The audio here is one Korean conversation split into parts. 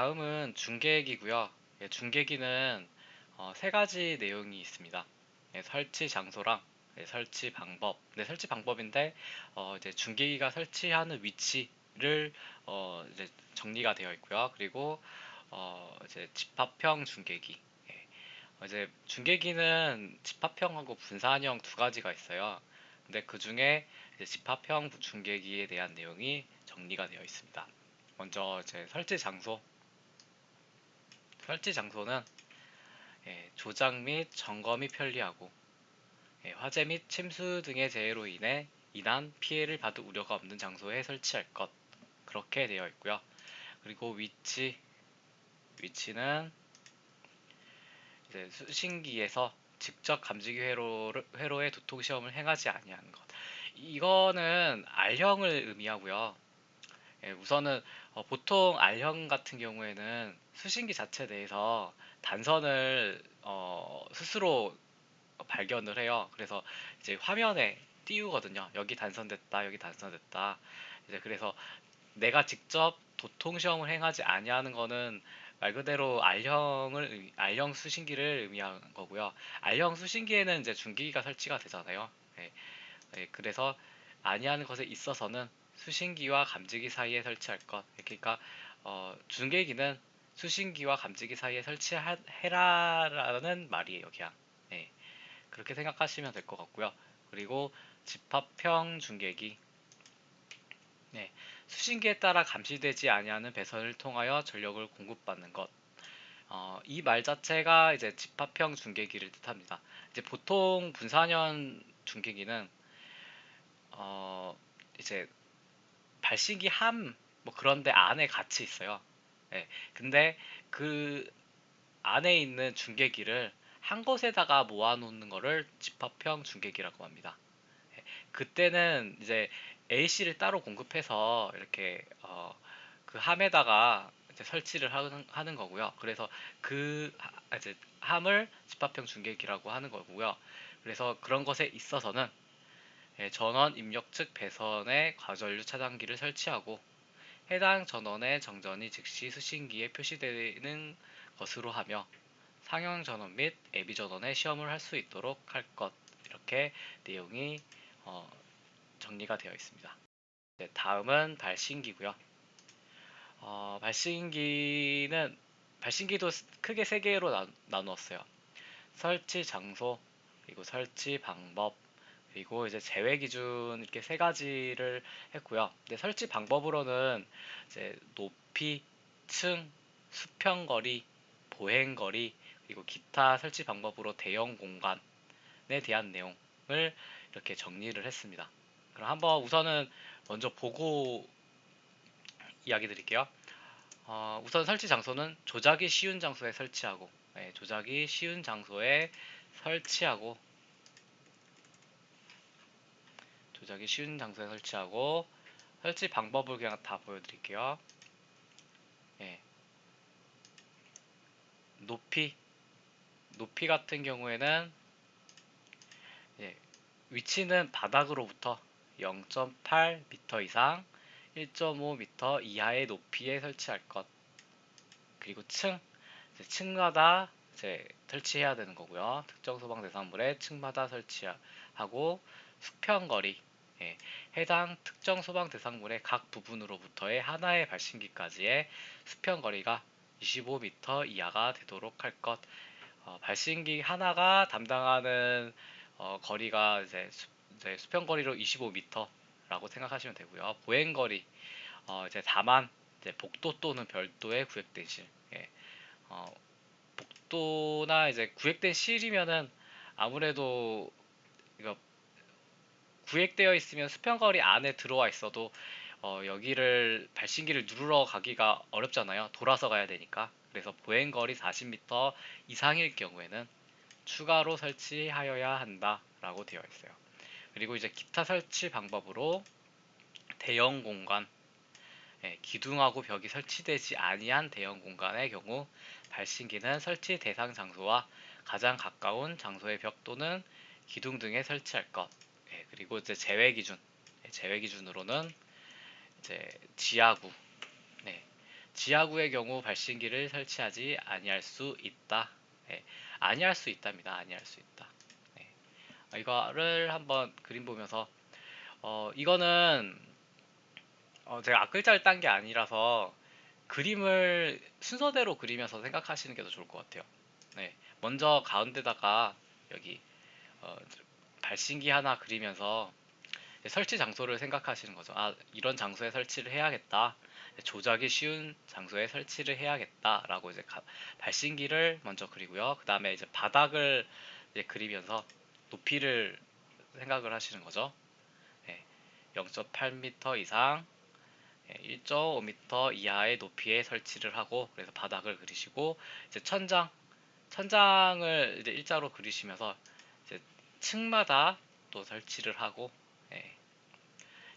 다음은 중계기고요. 예, 중계기는 어, 세 가지 내용이 있습니다. 예, 설치 장소랑 예, 설치 방법. 네, 설치 방법인데 어, 이제 중계기가 설치하는 위치를 어, 이제 정리가 되어 있고요. 그리고 어, 이제 집합형 중계기. 예, 어, 이제 중계기는 집합형하고 분산형 두 가지가 있어요. 근데 그 중에 집합형 중계기에 대한 내용이 정리가 되어 있습니다. 먼저 이제 설치 장소. 설치 장소는 예, 조작 및 점검이 편리하고 예, 화재 및 침수 등의 재해로 인해 인한 피해를 받을 우려가 없는 장소에 설치할 것 그렇게 되어 있고요. 그리고 위치 위치는 수신기에서 직접 감지기 회로를, 회로의 도통 시험을 행하지 아니하는 것. 이거는 R형을 의미하고요. 예, 우선은 어, 보통 R형 같은 경우에는 수신기 자체 내에서 단선을 어, 스스로 발견을 해요. 그래서 이제 화면에 띄우거든요. 여기 단선됐다, 여기 단선됐다. 이제 그래서 내가 직접 도통 시험을 행하지 아니하는 거는 말 그대로 R형을 R형 수신기를 의미하는 거고요. R형 수신기에는 이제 중기기가 설치가 되잖아요. 네. 네, 그래서 아니하는 것에 있어서는 수신기와 감지기 사이에 설치할 것. 그러니까 어, 중계기는 수신기와 감지기 사이에 설치해라라는 말이에요, 그냥. 네. 그렇게 생각하시면 될 것 같고요. 그리고 집합형 중계기. 네. 수신기에 따라 감시되지 아니하는 배선을 통하여 전력을 공급받는 것. 어, 이 말 자체가 이제 집합형 중계기를 뜻합니다. 이제 보통 분산형 중계기는 어, 이제 발신기 함 뭐 그런데 안에 같이 있어요. 네. 근데 그 안에 있는 중계기를 한 곳에다가 모아놓는 거를 집합형 중계기라고 합니다. 네. 그때는 이제 AC를 따로 공급해서 이렇게 어, 그 함에다가 설치를 하는, 하는 거고요. 그래서 그 이제 함을 집합형 중계기라고 하는 거고요. 그래서 그런 것에 있어서는 예, 전원 입력 측 배선에 과전류 차단기를 설치하고 해당 전원의 정전이 즉시 수신기에 표시되는 것으로 하며 상형 전원 및 애비 전원의 시험을 할 수 있도록 할 것 이렇게 내용이 어, 정리가 되어 있습니다. 네, 다음은 발신기고요. 어, 발신기는 발신기도 크게 세 개로 나, 나누었어요. 설치 장소 그리고 설치 방법 그리고 이제 제외 기준 이렇게 세 가지를 했고요. 근데 설치 방법으로는 이제 높이, 층, 수평 거리, 보행 거리 그리고 기타 설치 방법으로 대형 공간에 대한 내용을 이렇게 정리를 했습니다. 그럼 한번 우선은 먼저 보고 이야기 드릴게요. 어, 우선 설치 장소는 조작이 쉬운 장소에 설치하고 네, 조작이 쉬운 장소에 설치하고 조작이 쉬운 장소에 설치하고 설치 방법을 그냥 다 보여드릴게요. 예. 높이 높이 같은 경우에는 예. 위치는 바닥으로부터 0.8m 이상 1.5m 이하의 높이에 설치할 것 그리고 층 층마다 이제 설치해야 되는 거고요. 특정 소방 대상물에 층마다 설치하고 수평 거리 예, 해당 특정 소방 대상물의 각 부분으로부터의 하나의 발신기까지의 수평 거리가 25m 이하가 되도록 할 것. 어, 발신기 하나가 담당하는 어, 거리가 이제, 수, 이제 수평 거리로 25m라고 생각하시면 되고요. 보행 거리 어, 이제 다만 이제 복도 또는 별도의 구획된 실. 예. 어, 복도나 이제 구획된 실이면은 아무래도 이거 구획되어 있으면 수평거리 안에 들어와 있어도 어, 여기를 발신기를 누르러 가기가 어렵잖아요. 돌아서 가야 되니까. 그래서 보행거리 40m 이상일 경우에는 추가로 설치하여야 한다라고 되어 있어요. 그리고 이제 기타 설치 방법으로 대형 공간, 예, 기둥하고 벽이 설치되지 아니한 대형 공간의 경우 발신기는 설치 대상 장소와 가장 가까운 장소의 벽 또는 기둥 등에 설치할 것. 그리고 이제 제외 기준, 네, 제외 기준으로는 이제 지하구, 네, 지하구의 경우 발신기를 설치하지 아니할 수 있다. 예, 아니할 수 있답니다. 아니할 수 있다. 예. 이거를 한번 그림 보면서 어, 이거는 어, 제가 앞글자를 딴 게 아니라서 그림을 순서대로 그리면서 생각하시는 게 더 좋을 것 같아요. 네, 먼저 가운데다가 여기 어, 발신기 하나 그리면서 설치 장소를 생각하시는 거죠. 아, 이런 장소에 설치를 해야겠다. 조작이 쉬운 장소에 설치를 해야겠다라고 이제 가, 발신기를 먼저 그리고요. 그 다음에 이제 바닥을 이제 그리면서 높이를 생각을 하시는 거죠. 네, 0.8m 이상 1.5m 이하의 높이에 설치를 하고 그래서 바닥을 그리시고 이제 천장 천장을 이제 일자로 그리시면서 층마다 또 설치를 하고 예.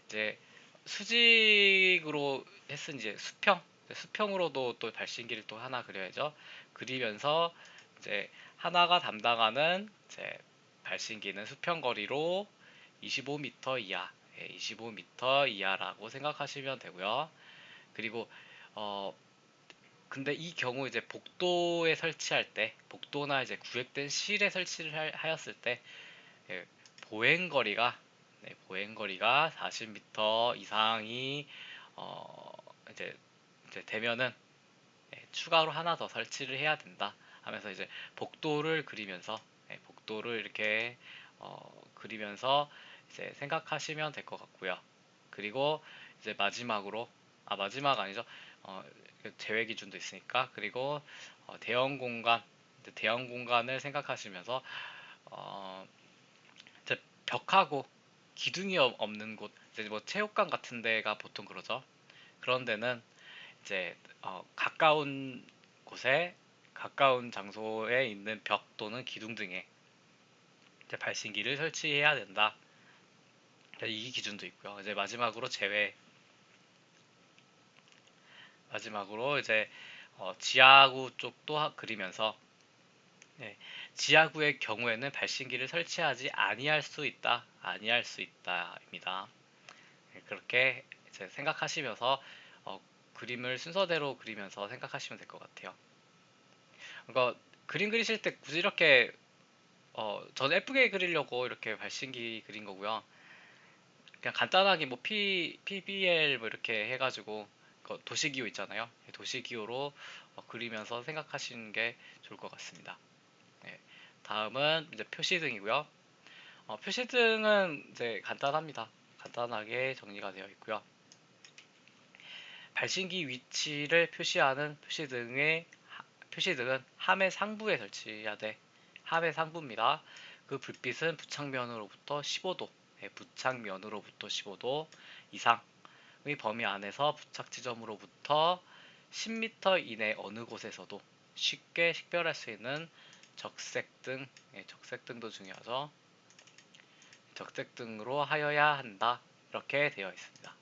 이제 수직으로 했은 이제 수평 수평으로도 또 발신기를 또 하나 그려야죠 그리면서 이제 하나가 담당하는 이제 발신기는 수평 거리로 25m 이하 25m 이하라고 생각하시면 되고요. 그리고 어 근데 이 경우 이제 복도에 설치할 때 복도나 이제 구획된 실에 설치를 하였을 때 예, 보행 거리가 네, 보행 거리가 40m 이상이 어 이제 이제 되면은 예, 추가로 하나 더 설치를 해야 된다 하면서 이제 복도를 그리면서 예, 복도를 이렇게 어 그리면서 이제 생각하시면 될 것 같고요. 그리고 이제 마지막으로 아 마지막 아니죠. 어, 그 제외 기준도 있으니까 그리고 어, 대형 공간 대형 공간을 생각하시면서 어, 벽하고 기둥이 없는 곳 이제 뭐 체육관 같은 데가 보통 그러죠. 그런 데는 이제 어, 가까운 곳에 가까운 장소에 있는 벽 또는 기둥 등에 발신기를 설치해야 된다. 이 기준도 있고요. 이제 마지막으로 제외 마지막으로 이제 어, 지하구 쪽도 그리면서 네, 지하구의 경우에는 발신기를 설치하지 아니할 수 있다, 아니할 수 있다입니다. 네, 그렇게 생각하시면서 어, 그림을 순서대로 그리면서 생각하시면 될 것 같아요. 그러니까 그림 그리실 때 굳이 이렇게 어, 저는 예쁘게 그리려고 이렇게 발신기 그린 거고요. 그냥 간단하게 뭐 P, PBL 뭐 이렇게 해가지고 그 도시기호 있잖아요. 도시기호로 어, 그리면서 생각하시는 게 좋을 것 같습니다. 네. 다음은 이제 표시등이고요. 어, 표시등은 이제 간단합니다. 간단하게 정리가 되어 있고요. 발신기 위치를 표시하는 표시등의 표시등은 함의 상부에 설치해야 돼. 함의 상부입니다. 그 불빛은 부착면으로부터 15도 네, 부착면으로부터 15도 이상의 범위 안에서 부착 지점으로부터 10m 이내 어느 곳에서도 쉽게 식별할 수 있는 적색등, 네, 적색등도 중요하죠. 적색등으로 하여야 한다. 이렇게 되어 있습니다.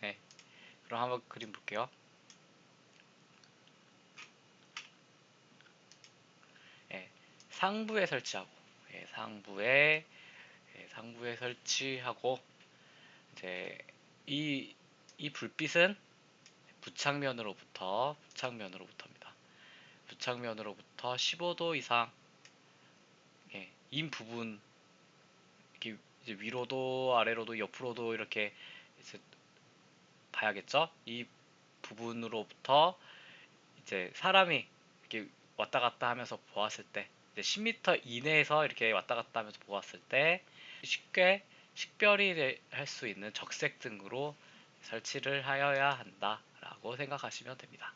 네, 그럼 한번 그림 볼게요. 네, 상부에 설치하고 네, 상부에 상부에 설치하고 이제 이, 이 불빛은 부착면으로부터 부착면으로부터입니다. 부착면으로부터 15도 이상 예, 인 부분 이렇게 위로도 아래로도 옆으로도 이렇게 이제 봐야겠죠? 이 부분으로부터 이제 사람이 이렇게 왔다 갔다 하면서 보았을 때 10m 이내에서 이렇게 왔다 갔다 하면서 보았을 때 쉽게 식별이 할 수 있는 적색 등으로 설치를 하여야 한다라고 생각하시면 됩니다.